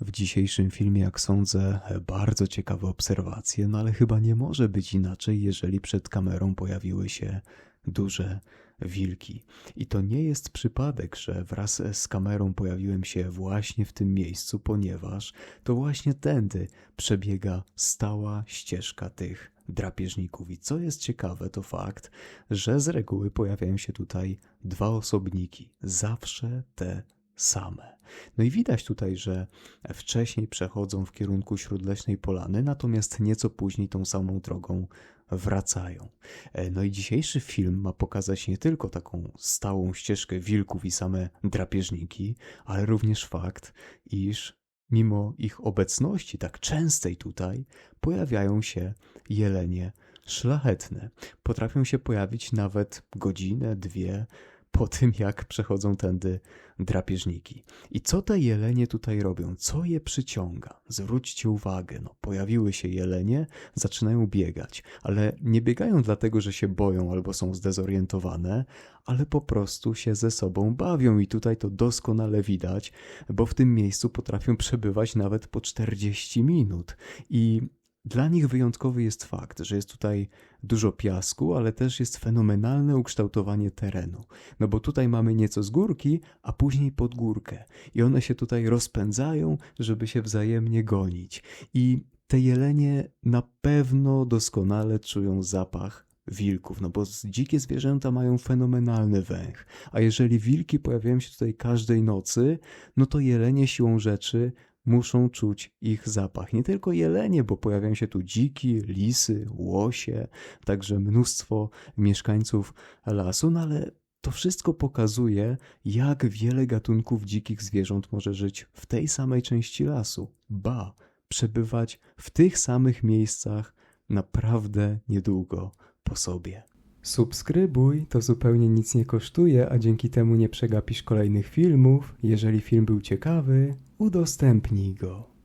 W dzisiejszym filmie, jak sądzę, bardzo ciekawe obserwacje, no ale chyba nie może być inaczej, jeżeli przed kamerą pojawiły się duże wilki. I to nie jest przypadek, że wraz z kamerą pojawiłem się właśnie w tym miejscu, ponieważ to właśnie tędy przebiega stała ścieżka tych drapieżników. I co jest ciekawe, to fakt, że z reguły pojawiają się tutaj dwa osobniki, zawsze te same. No i widać tutaj, że wcześniej przechodzą w kierunku śródleśnej polany, natomiast nieco później tą samą drogą wracają. E, No i dzisiejszy film ma pokazać nie tylko taką stałą ścieżkę wilków i same drapieżniki, ale również fakt, iż mimo ich obecności tak częstej tutaj pojawiają się jelenie szlachetne. Potrafią się pojawić nawet godzinę, dwie po tym, jak przechodzą tędy drapieżniki. I co te jelenie tutaj robią? Co je przyciąga? Zwróćcie uwagę, no, pojawiły się jelenie, zaczynają biegać, ale nie biegają dlatego, że się boją albo są zdezorientowane, ale po prostu się ze sobą bawią i tutaj to doskonale widać, bo w tym miejscu potrafią przebywać nawet po 40 minut. I dla nich wyjątkowy jest fakt, że jest tutaj dużo piasku, ale też jest fenomenalne ukształtowanie terenu. No bo tutaj mamy nieco z górki, a później pod górkę. I one się tutaj rozpędzają, żeby się wzajemnie gonić. I te jelenie na pewno doskonale czują zapach wilków, no bo dzikie zwierzęta mają fenomenalny węch, a jeżeli wilki pojawiają się tutaj każdej nocy, no to jelenie siłą rzeczy muszą czuć ich zapach. Nie tylko jelenie, bo pojawiają się tu dziki, lisy, łosie, także mnóstwo mieszkańców lasu, no ale to wszystko pokazuje, jak wiele gatunków dzikich zwierząt może żyć w tej samej części lasu. Ba, przebywać w tych samych miejscach naprawdę niedługo po sobie. Subskrybuj, to zupełnie nic nie kosztuje, a dzięki temu nie przegapisz kolejnych filmów. Jeżeli film był ciekawy, udostępnij go.